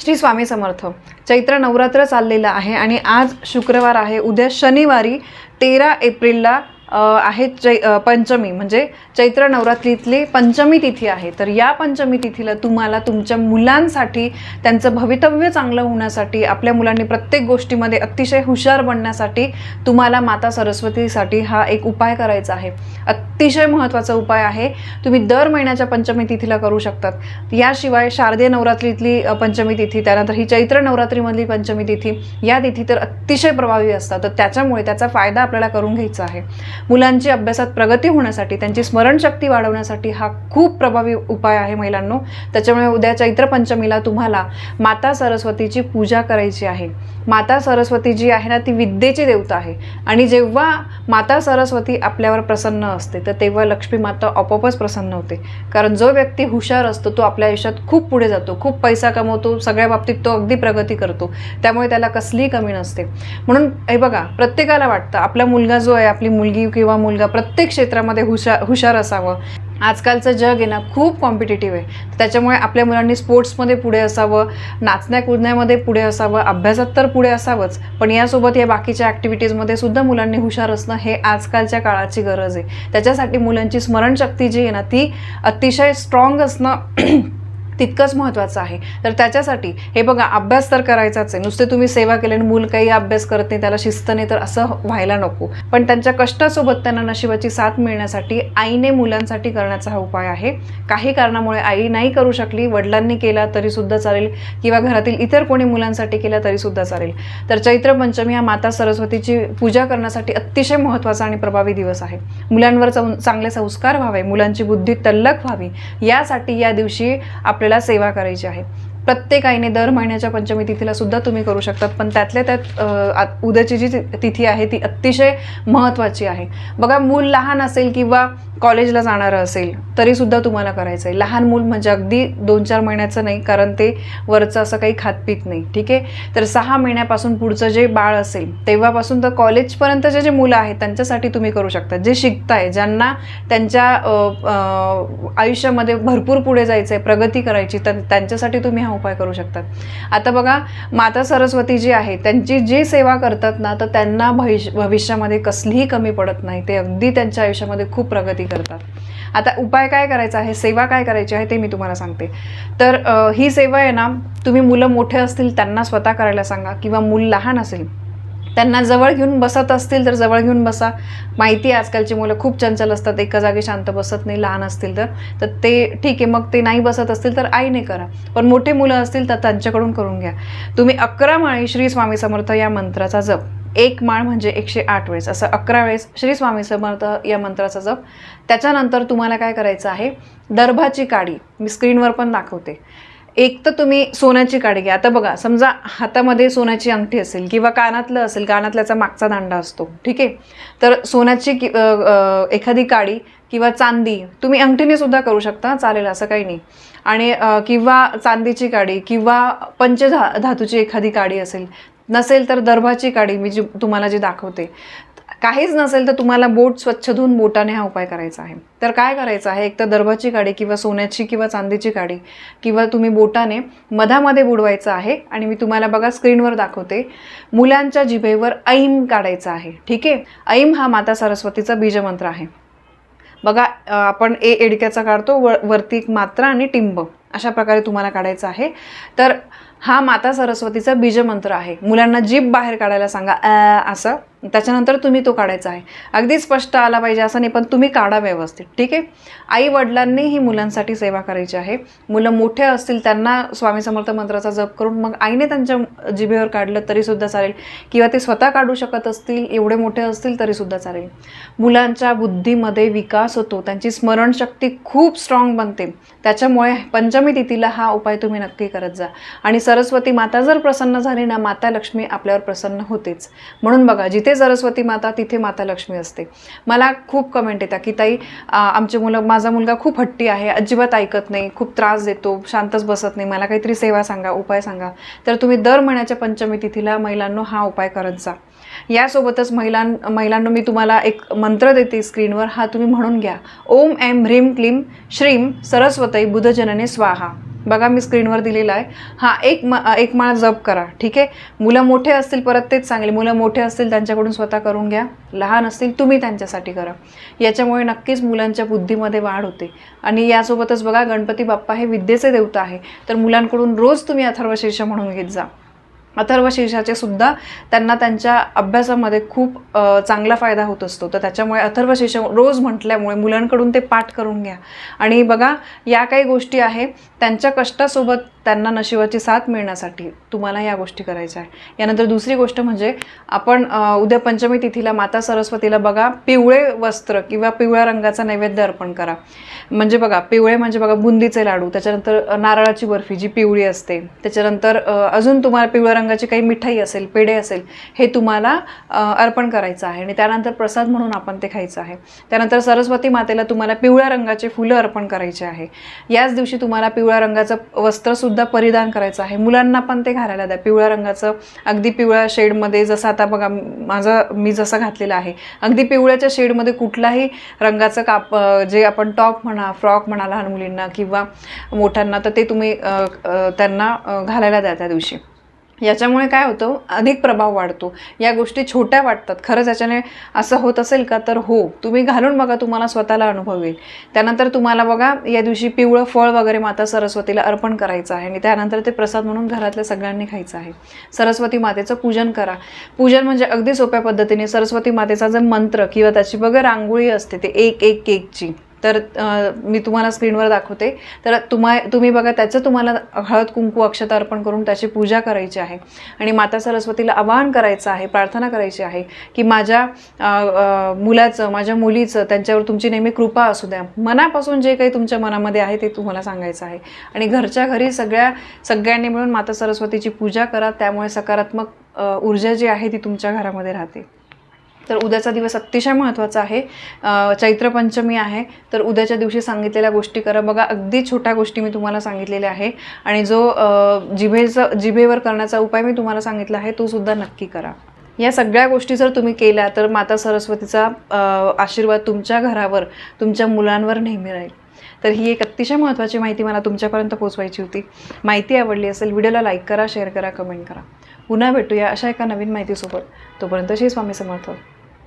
श्री स्वामी समर्थ. चैत्र नवरात्र चाललेलं आहे आणि आज शुक्रवार आहे. उद्या शनिवारी तेरा एप्रिलला आहे चै पंचमी. म्हणजे चैत्र नवरात्रीतली पंचमी तिथी आहे. तर या पंचमी तिथीला तुम्हाला तुमच्या मुलांसाठी त्यांचं भवितव्य चांगलं होण्यासाठी आपल्या मुलांनी प्रत्येक गोष्टीमध्ये अतिशय हुशार बनण्यासाठी तुम्हाला माता सरस्वतीसाठी हा एक उपाय करायचा आहे. अतिशय महत्त्वाचा उपाय आहे. तुम्ही दर महिन्याच्या पंचमी तिथीला करू शकतात. याशिवाय शारदीय नवरात्रीतली पंचमी तिथी त्यानंतर ही चैत्र नवरात्रीमधली पंचमी तिथी या तिथी तर अतिशय प्रभावी असतात. तर त्याच्यामुळे त्याचा फायदा आपल्याला करून घ्यायचा आहे. मुलांची अभ्यासात प्रगती होण्यासाठी त्यांची स्मरणशक्ती वाढवण्यासाठी हा खूप प्रभावी उपाय आहे महिलांनो. त्याच्यामुळे उद्या चैत्रपंचमीला तुम्हाला माता सरस्वतीची पूजा करायची आहे. माता सरस्वती जी आहे ना ती विद्येची देवता आहे. आणि जेव्हा माता सरस्वती आपल्यावर प्रसन्न असते तर तेव्हा लक्ष्मी माता आपोआपच प्रसन्न होते. कारण जो व्यक्ती हुशार असतो तो आपल्या आयुष्यात खूप पुढे जातो. खूप पैसा कमवतो सगळ्या बाबतीत तो अगदी प्रगती करतो. त्यामुळे त्याला कसलीही कमी नसते. म्हणून हे बघा प्रत्येकाला वाटतं आपला मुलगा जो आहे आपली मुलगी किंवा मुलगा प्रत्येक क्षेत्रामध्ये हुशार हुशार असावं. आजकालचं जग आहे ना खूप कॉम्पिटेटिव्ह आहे. त्याच्यामुळे आपल्या मुलांनी स्पोर्ट्समध्ये पुढे असावं नाचण्या कुदण्यामध्ये पुढे असावं अभ्यासात तर पुढे असावंच. पण यासोबत या बाकीच्या ॲक्टिव्हिटीजमध्ये सुद्धा मुलांनी हुशार असणं हे आजकालच्या काळाची गरज आहे. त्याच्यासाठी मुलांची स्मरणशक्ती जी आहे ना ती अतिशय स्ट्रॉंग असणं तितकंच महत्त्वाचं आहे. तर त्याच्यासाठी हे बघा अभ्यास तर करायचाच आहे. नुसते तुम्ही सेवा केल्याने मूल काही अभ्यास करत नाही त्याला शिस्त नाही तर असं व्हायला नको. पण त्यांच्या कष्टासोबत त्यांना नशिबाची साथ मिळण्यासाठी आईने मुलांसाठी करण्याचा हा उपाय आहे. काही कारणामुळे आई नाही करू शकली वडिलांनी केला तरीसुद्धा चालेल किंवा घरातील इतर कोणी मुलांसाठी केला तरीसुद्धा चालेल. तर चैत्र पंचमी हा माता सरस्वतीची पूजा करण्यासाठी अतिशय महत्त्वाचा आणि प्रभावी दिवस आहे. मुलांवर चांगले संस्कार व्हावे मुलांची बुद्धी तल्लक व्हावी. यासाठी या दिवशी आपल्या आपल्याला सेवा करायची आहे. प्रत्येक आईने दर महिन्याच्या पंचमी तिथीला सुद्धा तुम्ही करू शकतात पण त्यातल्या त्यात उद्याची जी ति- तिथी आहे ती अतिशय महत्त्वाची आहे. बघा मूल लहान असेल किंवा कॉलेजला जाणारं असेल तरीसुद्धा तुम्हाला करायचं आहे लहान मूल म्हणजे अगदी दोन चार महिन्याचं नाही कारण ते वरचं असं काही खातपीत नाही ठीक आहे? तर सहा महिन्यापासून पुढचं जे बाळ असेल तेव्हापासून तर कॉलेजपर्यंतचे जे मुलं आहेत त्यांच्यासाठी तुम्ही करू शकता. जे शिकताय ज्यांना त्यांच्या आयुष्यामध्ये भरपूर पुढे जायचं आहे प्रगती करायची तर त्यांच्यासाठी तुम्ही हा उपाय करू शकतात. आता बघा माता सरस्वती जी आहे त्यांची जी सेवा करतात ना तर त्यांना भविष्य भविष्यामध्ये कसलीही कमी पडत नाही. ते अगदी त्यांच्या आयुष्यामध्ये खूप प्रगती करतात. आता उपाय काय करायचा आहे? सेवा काय करायची आहे ते मी तुम्हाला सांगते. तर ही सेवा आहे ना तुम्ही मुलं मोठे असतील त्यांना स्वतः करायला सांगा. किंवा मूल लहान असेल त्यांना जवळ घेऊन बसत असतील तर जवळ घेऊन बसा. माहिती आहे आजकालची मुलं खूप चंचल असतात. एका जागी शांत बसत नाही लहान असतील तर. तर ते ठीक आहे मग ते नाही बसत असतील तर आईने करा. पण मोठे मुलं असतील तर त्यांच्याकडून करून घ्या. तुम्ही अकरा माळी श्री स्वामी समर्थ या मंत्राचा जप. एक माळ म्हणजे एकशे आठ वेळेस. असं अकरा वेळेस श्री स्वामी समर्थ या मंत्राचा जप. त्याच्यानंतर तुम्हाला काय करायचं आहे? दर्भाची काडी. मी स्क्रीनवर पण दाखवते. एक तर तुम्ही सोन्याची काडी घ्या. आता बघा समजा हातामध्ये सोन्याची अंगठी असेल किंवा कानातलं असेल कानातल्याचा मागचा दांडा असतो ठीक आहे? तर सोन्याची कि- एखादी काडी किंवा चांदी तुम्ही अंगठीने सुद्धा करू शकता चालेल असं काही नाही. आणि किंवा चांदीची काडी किंवा पंचधा धातूची एखादी काडी असेल नसेल तर दर्भाची काडी मी जी तुम्हाला जी दाखवते काहीच नसेल तर तुम्हाला बोट स्वच्छ धुवून बोटाने हा उपाय करायचा आहे. तर काय करायचं आहे? एक तर दर्भाची काडी किंवा सोन्याची किंवा चांदीची काडी किंवा तुम्ही बोटाने मधामध्ये बुडवायचं आहे आणि मी तुम्हाला बघा स्क्रीनवर दाखवते. मुलांच्या जिभेवर ऐम काढायचा आहे. ठीक आहे? ऐम हा माता सरस्वतीचा बीजमंत्र आहे. बघा आपण ए एडक्याचा काढतो व वरती एक मात्रा आणि टिंब अशा प्रकारे तुम्हाला काढायचं आहे. तर हा माता सरस्वतीचा बीजमंत्र आहे. मुलांना जीभ बाहेर काढायला सांगा असं. त्याच्यानंतर तुम्ही तो काढायचा आहे. अगदी स्पष्ट आला पाहिजे असं नाही पण तुम्ही काढा व्यवस्थित. ठीक आहे? आई वडिलांनी ही मुलांसाठी सेवा करायची आहे. मुलं मोठे असतील त्यांना स्वामी समर्थ मंत्राचा जप करून मग आईने त्यांच्या जिभेवर काढलं तरीसुद्धा चालेल. किंवा ते स्वतः काढू शकत असतील एवढे मोठे असतील तरीसुद्धा चालेल. मुलांच्या बुद्धीमध्ये विकास होतो. त्यांची स्मरणशक्ती खूप स्ट्रॉंग बनते. त्याच्यामुळे पंचमी तिथीला हा उपाय तुम्ही नक्की करत जा. आणि सरस्वती माता जर प्रसन्न झाली ना माता लक्ष्मी आपल्यावर प्रसन्न होतेच. म्हणून बघा जिथे सरस्वती माता तिथे माता लक्ष्मी असते. मला खूप कमेंट येतात की ताई आमचे मुलं माझा मुलगा खूप हट्टी आहे अजिबात ऐकत नाही खूप त्रास देतो शांतच बसत नाही मला काहीतरी सेवा सांगा उपाय सांगा. तर तुम्ही दर महिन्याच्या पंचमी तिथीला महिलांनो हा उपाय करत जा. यासोबतच महिलां महिलांनो मी तुम्हाला एक मंत्र देते स्क्रीनवर हा तुम्ही म्हणून घ्या. ओम एम ह्रीम क्लीम श्रीम सरस्वती बुधजनने स्वाहा. बघा मी स्क्रीनवर दिलेला आहे. हा एक मा एक माळा जप करा ठीक आहे? मुलं मोठे असतील परत तेच चांगले मुलं मोठे असतील त्यांच्याकडून स्वतः करून घ्या. लहान असतील तुम्ही त्यांच्यासाठी करा. याच्यामुळे नक्कीच मुलांच्या बुद्धीमध्ये वाढ होते. आणि यासोबतच बघा गणपती बाप्पा हे विद्येचे देवता आहे. तर मुलांकडून रोज तुम्ही अथर्वशीर्ष म्हणून घेत जा. अथर्व शीर्षाचे सुद्धा त्यांना त्यांच्या अभ्यासामध्ये खूप चांगला फायदा होत असतो. तर त्याच्यामुळे अथर्व शीर्ष रोज म्हटल्यामुळे मुलांकडून ते पाठ करून घ्या. आणि बघा या काही गोष्टी आहे. त्यांच्या कष्टासोबत त्यांना नशिबाची साथ मिळण्यासाठी तुम्हाला या गोष्टी करायच्या आहे यानंतर दुसरी गोष्ट म्हणजे आपण उद्या पंचमी तिथीला माता सरस्वतीला बघा पिवळे वस्त्र किंवा पिवळ्या रंगाचा नैवेद्य अर्पण करा. म्हणजे बघा पिवळे म्हणजे बघा बुंदीचे लाडू त्याच्यानंतर नारळाची बर्फी जी पिवळी असते त्याच्यानंतर अजून तुम्हाला पिवळ्या रंगाची काही मिठाई असेल पेढे असेल हे तुम्हाला अर्पण करायचं आहे. आणि त्यानंतर प्रसाद म्हणून आपण ते खायचं आहे. त्यानंतर सरस्वती मातेला तुम्हाला पिवळ्या रंगाचे फुलं अर्पण करायचे आहे. याच दिवशी तुम्हाला पिवळ्या रंगाचं वस्त्रसुद्धा सुद्धा परिधान करायचं आहे. मुलांना पण ते घालायला द्या. पिवळ्या रंगाचं अगदी पिवळ्या शेडमध्ये जसं आता बघा माझं मी जसं घातलेलं आहे अगदी पिवळ्याच्या शेडमध्ये कुठलाही रंगाचं काप जे आपण टॉप म्हणा फ्रॉक म्हणा लहान मुलींना किंवा मोठ्यांना तर ते तुम्ही त्यांना घालायला द्या त्या दिवशी. याच्यामुळे काय होतं अधिक प्रभाव वाढतो. या गोष्टी छोट्या वाटतात. खरंच याच्याने असं होत असेल का तर हो. तुम्ही घालून बघा तुम्हाला स्वतःला अनुभव येईल. त्यानंतर तुम्हाला बघा या दिवशी पिवळं फळ वगैरे माता सरस्वतीला अर्पण करायचं आहे आणि त्यानंतर ते प्रसाद म्हणून घरातल्या सगळ्यांनी खायचं आहे. सरस्वती मातेचं पूजन करा. पूजन म्हणजे अगदी सोप्या पद्धतीने सरस्वती मातेचा जो मंत्र किंवा त्याची बघा रांगोळी असते ते एक एक केकची. तर मी तुम्हाला स्क्रीनवर दाखवते. तर तुम्हा तुम्ही बघा त्याचं तुम्हाला हळद कुंकू अक्षत अर्पण करून त्याची पूजा करायची आहे. आणि माता सरस्वतीला आवाहन करायचं आहे प्रार्थना करायची आहे की माझ्या मुलाचं माझ्या मुलीचं त्यांच्यावर तुमची नेहमी कृपा असू द्या. मनापासून जे काही तुमच्या मनामध्ये आहे ते तुम्हाला सांगायचं आहे. आणि घरच्या घरी सगळ्या सगळ्यांनी मिळून माता सरस्वतीची पूजा करा. त्यामुळे सकारात्मक ऊर्जा जी आहे ती तुमच्या घरामध्ये राहते. तर उद्याचा दिवस अतिशय महत्त्वाचा आहे. चैत्रपंचमी आहे. तर उद्याच्या दिवशी सांगितलेल्या गोष्टी करा. बघा अगदी छोट्या गोष्टी मी तुम्हाला सांगितलेल्या आहे. आणि जो जिभेचा जिभेवर करण्याचा उपाय मी तुम्हाला सांगितला आहे तो सुद्धा नक्की करा. या सगळ्या गोष्टी जर तुम्ही केल्या तर माता सरस्वतीचा आशीर्वाद तुमच्या घरावर तुमच्या मुलांवर नेहमी राहील. तर ही एक अतिशय महत्त्वाची माहिती मला तुमच्यापर्यंत पोहोचवायची होती. माहिती आवडली असेल व्हिडिओला लाईक करा शेअर करा कमेंट करा. पुन्हा भेटूया अशा एका नवीन माहितीसोबत. तोपर्यंत श्री स्वामी समर्थ.